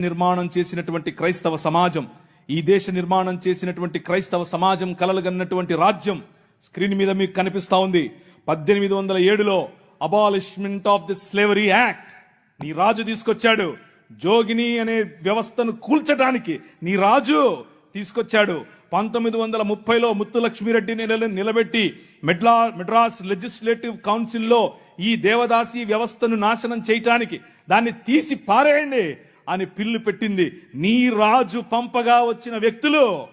నిర్మాణం చేసినటువంటి క్రైస్తవ సమాజం ఈ దేశ నిర్మాణం చేసినటువంటి క్రైస్తవ సమాజం కలలుగన్నటువంటి రాజ్యం స్క్రీన్ మీద మీకు కనిపిస్తా ఉంది. పద్దెనిమిది వందల ఏడులో abolishment of the slavery act నీ రాజు తీసుకొచ్చాడు. జోగిని అనే వ్యవస్థను కూల్చడానికి నీ రాజు తీసుకొచ్చాడు. పంతొమ్మిది వందల ముప్పైలో ముత్తులక్ష్మిరెడ్డిని నిలబెట్టి మెడ్లా మెడ్రాస్ లెజిస్లేటివ్ కౌన్సిల్లో ఈ దేవదాసి వ్యవస్థను నాశనం చేయటానికి దాన్ని తీసి పారేయండి. అని పిల్లు పెట్టింది. నీ రాజు పంపగా వచ్చిన వ్యక్తులు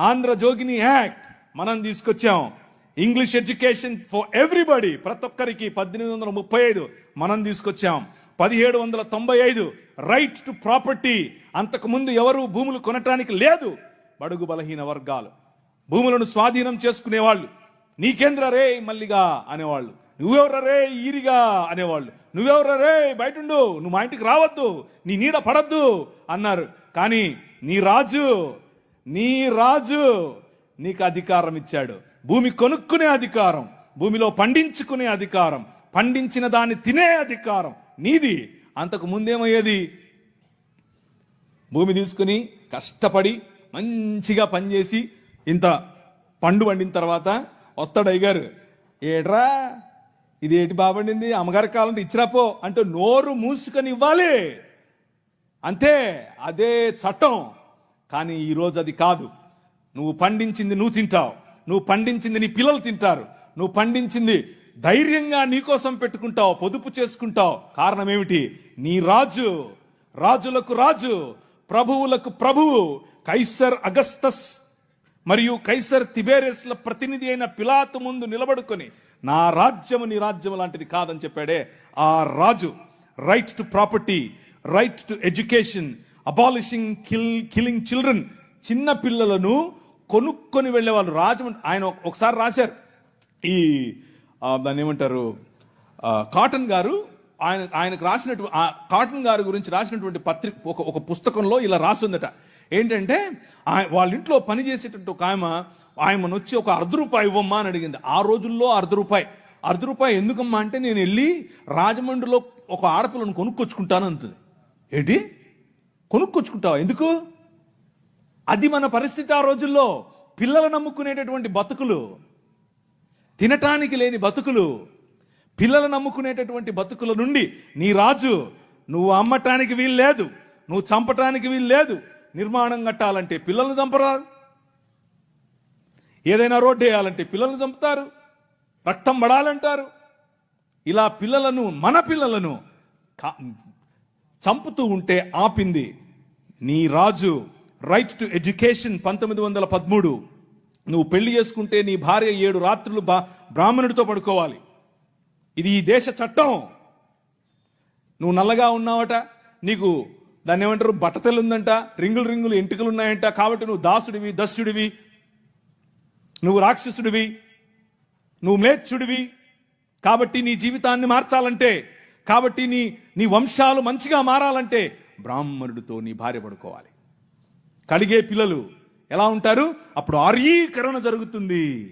ఆంధ్ర జోగిని యాక్ట్ మనం తీసుకొచ్చాం. ఇంగ్లీష్ ఎడ్యుకేషన్ ఫర్ ఎవ్రీబడి ప్రతి ఒక్కరికి పద్దెనిమిది వందల ముప్పై ఐదు మనం తీసుకొచ్చాం. పదిహేడు వందల తొంభై ఐదు రైట్ టు ప్రాపర్టీ. అంతకుముందు ఎవరు భూములు కొనటానికి లేదు. బడుగు బలహీన వర్గాలు. భూములను స్వాధీనం చేసుకునేవాళ్ళు. నీకేంద్ర రే మల్లిగా అనేవాళ్ళు. నువ్వెవర రే ఈరిగా అనేవాళ్ళు. నువ్వెవర రే బయటుండు నువ్వు మా ఇంటికి రావద్దు నీ నీడ పడద్దు అన్నారు. కానీ నీ రాజు నీ రాజు నీకు అధికారం ఇచ్చాడు. భూమి కొనుక్కునే అధికారం భూమిలో పండించుకునే అధికారం పండించిన దాన్ని తినే అధికారం నీది. అంతకు ముందేమయ్యేది? భూమి తీసుకుని కష్టపడి మంచిగా పనిచేసి ఇంత పండు వండిన తర్వాత వస్తాడు అయ్యగారు ఏట్రా ఇది ఏటి బాబండింది అమ్మగారి కాలంటే ఇచ్చిరాపో అంటే నోరు మూసుకొని ఇవ్వాలి అంతే అదే చట్టం. కానీ ఈరోజు అది కాదు. నువ్వు పండించింది నువ్వు తింటావు. నువ్వు పండించింది నీ పిల్లలు తింటారు. నువ్వు పండించింది ధైర్యంగా నీకోసం పెట్టుకుంటావు పొదుపు చేసుకుంటావు. కారణం ఏమిటి? నీ రాజు రాజులకు రాజు ప్రభువులకు ప్రభువు కైసర్ అగస్తస్ మరియు కైసర్ తిబేరెస్ల ప్రతినిధి అయిన పిలాతు ముందు నిలబడుకొని నా రాజ్యము నీ రాజ్యము లాంటిది కాదని చెప్పాడే ఆ రాజు. Right to property right to education abolishing kill killing children చిన్న పిల్లలను కొనుక్కొని వెళ్ళేవాళ్ళు. రాజమండ్రి ఆయన ఒకసారి రాశారు. ఈ దాన్ని ఏమంటారు? కాటన్ గారు ఆయన ఆయనకు రాసినటువంటి ఆ కాటన్ గారి గురించి రాసినటువంటి పత్రిక ఒక ఒక పుస్తకంలో ఇలా రాసిందట. ఏంటంటే ఆయ- వాళ్ళ ఇంట్లో పని చేసేటట్టు ఒక ఆమె ఆయమను వచ్చి ఒక అర్ధ రూపాయి ఇవ్వమ్మా అని అడిగింది. ఆ రోజుల్లో అర్ధ రూపాయి. అర్ధ రూపాయి ఎందుకమ్మా అంటే నేను వెళ్ళి రాజమండ్రిలో ఒక ఆడపిల్లను కొనుక్కొచ్చుకుంటాను అంటుంది. ఏంటి? కొనుక్కొచ్చుకుంటావా? ఎందుకు? అది మన పరిస్థితి ఆ రోజుల్లో. పిల్లలు నమ్ముకునేటటువంటి బతుకులు తినటానికి లేని బతుకులు పిల్లలు నమ్ముకునేటటువంటి బతుకుల నుండి నీ రాజు నువ్వు అమ్మటానికి వీలు లేదు నువ్వు చంపటానికి వీలు లేదు నిర్మాణం కట్టాలంటే పిల్లల్ని చంపరారు ఏదైనా రోడ్డు వేయాలంటే పిల్లల్ని చంపుతారు. రక్తం పడాలంటారు. ఇలా పిల్లలను మన పిల్లలను చంపుతూ ఉంటే ఆపింది నీ రాజు. రైట్ టు ఎడ్యుకేషన్ పంతొమ్మిది వందల పదమూడు. నువ్వు పెళ్ళి చేసుకుంటే నీ భార్య ఏడు రాత్రులు బా బ్రాహ్మణుడితో పడుకోవాలి. ఇది ఈ దేశ చట్టం. నువ్వు నల్లగా ఉన్నావట నీకు దాన్ని ఏమంటారు? బట్టతెలు ఉందంట రింగులు రింగులు ఎంటుకలు ఉన్నాయంట కాబట్టి నువ్వు దాసుడివి దస్యుడివి నువ్వు రాక్షసుడివి నువ్వు మ్లేచ్చుడివి కాబట్టి నీ జీవితాన్ని మార్చాలంటే కాబట్టి నీ నీ వంశాలు మంచిగా మారాలంటే బ్రాహ్మణుడితో నీ భార్య పడుకోవాలి. కలిగే పిల్లలు ఎలా ఉంటారు? అప్పుడు ఆర్యీకరణ జరుగుతుంది.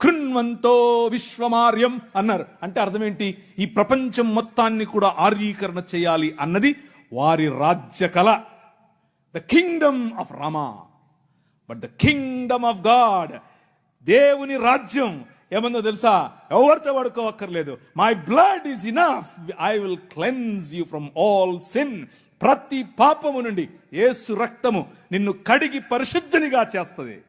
కృణ్వంతో విశ్వమార్యం అన్నారు. అంటే అర్థం ఏంటి? ఈ ప్రపంచం మొత్తాన్ని కూడా ఆర్యీకరణ చేయాలి అన్నది వారి రాజ్య కళ the kingdom of Rama but the kingdom of God దేవుని రాజ్యం. ఏమందో తెలుసా? ఎవరితో పడుకోవక్కర్లేదు my blood is enough I will cleanse you from all sin ప్రతి పాపము నుండి యేసు రక్తము నిన్ను కడిగి పరిశుద్ధినిగా చేస్తుంది.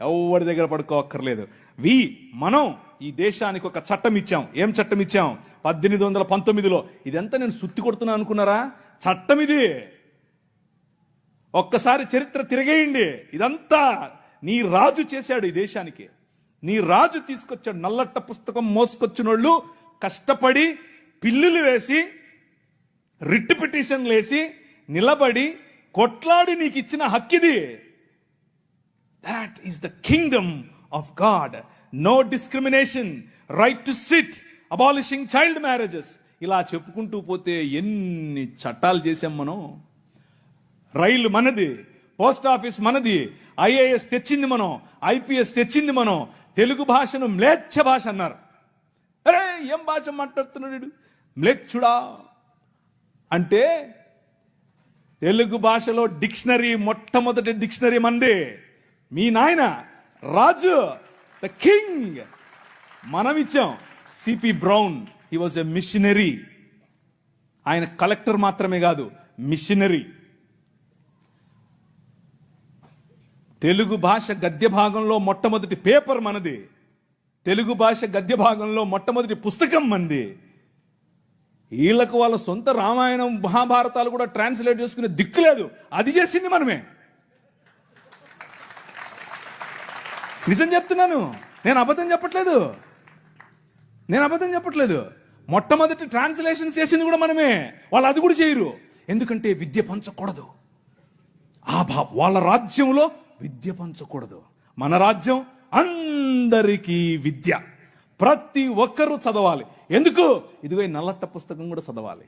ఎవరి దగ్గర పడుకోవక్కర్లేదు. వి మనం ఈ దేశానికి ఒక చట్టం ఇచ్చాం. ఏం చట్టం ఇచ్చాం? పద్దెనిమిది వందల పంతొమ్మిదిలో. ఇదంతా నేను సుత్తి కొడుతున్నా అనుకున్నారా? చట్టం ఇది ఒక్కసారి చరిత్ర తిరిగేయండి. ఇదంతా నీ రాజు చేశాడు ఈ దేశానికి. నీ రాజు తీసుకొచ్చాడు నల్లట్ట పుస్తకం మోసుకొచ్చినోళ్ళు కష్టపడి పిల్లులు వేసి రిట్ పిటిషన్లు వేసి నిలబడి కొట్లాడి నీకు ఇచ్చిన హక్కిది. That is the kingdom of God no discrimination right to sit abolishing child marriages ఇలా చెప్పుకుంటూ పోతే ఎన్ని చట్టాలు చేసాం మనం? రైలు మనది పోస్ట్ ఆఫీస్ మనది ఐఏఎస్ తెచ్చింది మనం ఐపీఎస్ తెచ్చింది మనం తెలుగు భాషను మ్లేచ్ఛ భాష అన్నారు. అరే ఏం భాష మాట్లాడుతున్నాడు మ్లేచ్చుడా అంటే తెలుగు భాషలో డిక్షనరీ మొట్టమొదటి డిక్షనరీ మంది. మీ నాయన రాజు ద కింగ్. మనం ఇచ్చాం C P Brown. He was a missionary ఆయన కలెక్టర్ మాత్రమే కాదు మిషనరీ తెలుగు భాష గద్య భాగంలో మొట్టమొదటి పేపర్ మనది. తెలుగు భాష గద్య భాగంలో మొట్టమొదటి పుస్తకం మనది వీళ్ళకు వాళ్ళ సొంత రామాయణం మహాభారతాలు కూడా ట్రాన్స్లేట్ చేసుకునే దిక్కు లేదు. అది చేసింది మనమే. నిజం చెప్తున్నాను. నేను అబద్ధం చెప్పట్లేదు. నేను అబద్ధం చెప్పట్లేదు. మొట్టమొదటి ట్రాన్స్లేషన్స్ చేసింది కూడా మనమే. వాళ్ళు అది కూడా చేయరు. ఎందుకంటే విద్య పంచకూడదు. ఆ భా వాళ్ళ రాజ్యంలో విద్య పంచకూడదు. మన రాజ్యం అందరికీ విద్య. ప్రతి ఒక్కరూ చదవాలి. ఎందుకు? ఇదిగో నల్లట్ట పుస్తకం కూడా చదవాలి.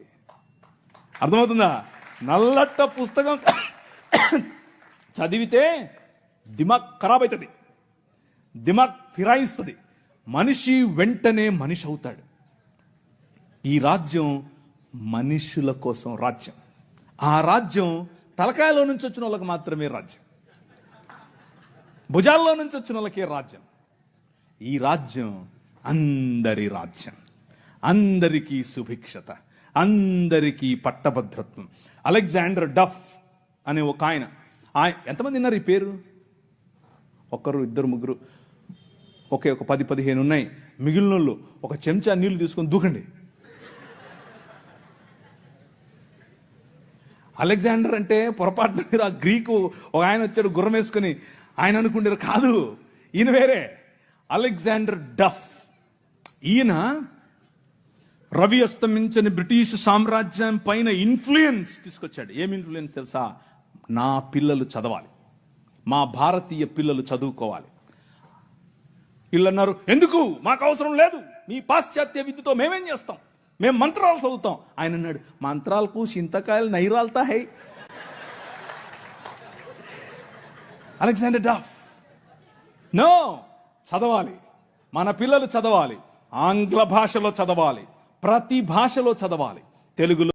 అర్థమవుతుందా? నల్లట్ట పుస్తకం చదివితే దిమాగ్ ఖరాబ్ అవుతుంది. దిమాగ్ ఫిరాయిస్తుంది. మనిషి వెంటనే మనిషి అవుతాడు. ఈ రాజ్యం మనుషుల కోసం రాజ్యం. ఆ రాజ్యం తలకాయలో నుంచి వచ్చిన వాళ్ళకి మాత్రమే రాజ్యం. భుజాల్లో నుంచి వచ్చిన వాళ్ళకే రాజ్యం. ఈ రాజ్యం అందరి రాజ్యం. అందరికీ సుభిక్షత. అందరికీ పట్టభద్రత్వం. అలెగ్జాండర్ డఫ్ అనే ఒక ఆయన. ఎంతమంది ఉన్నారు ఈ పేరు? ఒకరు ఇద్దరు ముగ్గురు. ఒకే ఒక పది పదిహేను ఉన్నాయి. మిగిలిన వాళ్ళు ఒక చెంచా నీళ్ళు తీసుకొని దూకండి. అలెగ్జాండర్ అంటే పొరపాటున మీరు ఆ గ్రీకు ఒక ఆయన వచ్చాడు గుర్రం వేసుకుని. ఆయన అనుకుంటారు కాదు ఈయన వేరే. Alexander Duff. ఈయన రవి అస్తమించని బ్రిటిష్ సామ్రాజ్యం పైన ఇన్ఫ్లుయెన్స్ తీసుకొచ్చాడు. ఏం ఇన్ఫ్లుయెన్స్ తెలుసా? నా పిల్లలు చదవాలి. మా భారతీయ పిల్లలు చదువుకోవాలి. వీళ్ళు అన్నారు ఎందుకు? మాకు అవసరం లేదు. మీ పాశ్చాత్య విద్యతో మేమేం చేస్తాం? మేము మంత్రాలు చదువుతాం. ఆయన అన్నాడు మంత్రాలకు చింతకాయలు నైరాలతా హై. అలెగ్జాండర్ డాఫ్ నో చదవాలి. మన పిల్లలు చదవాలి. ఆంగ్ల భాషలో చదవాలి. ప్రతి భాషలో చదవాలి. తెలుగులో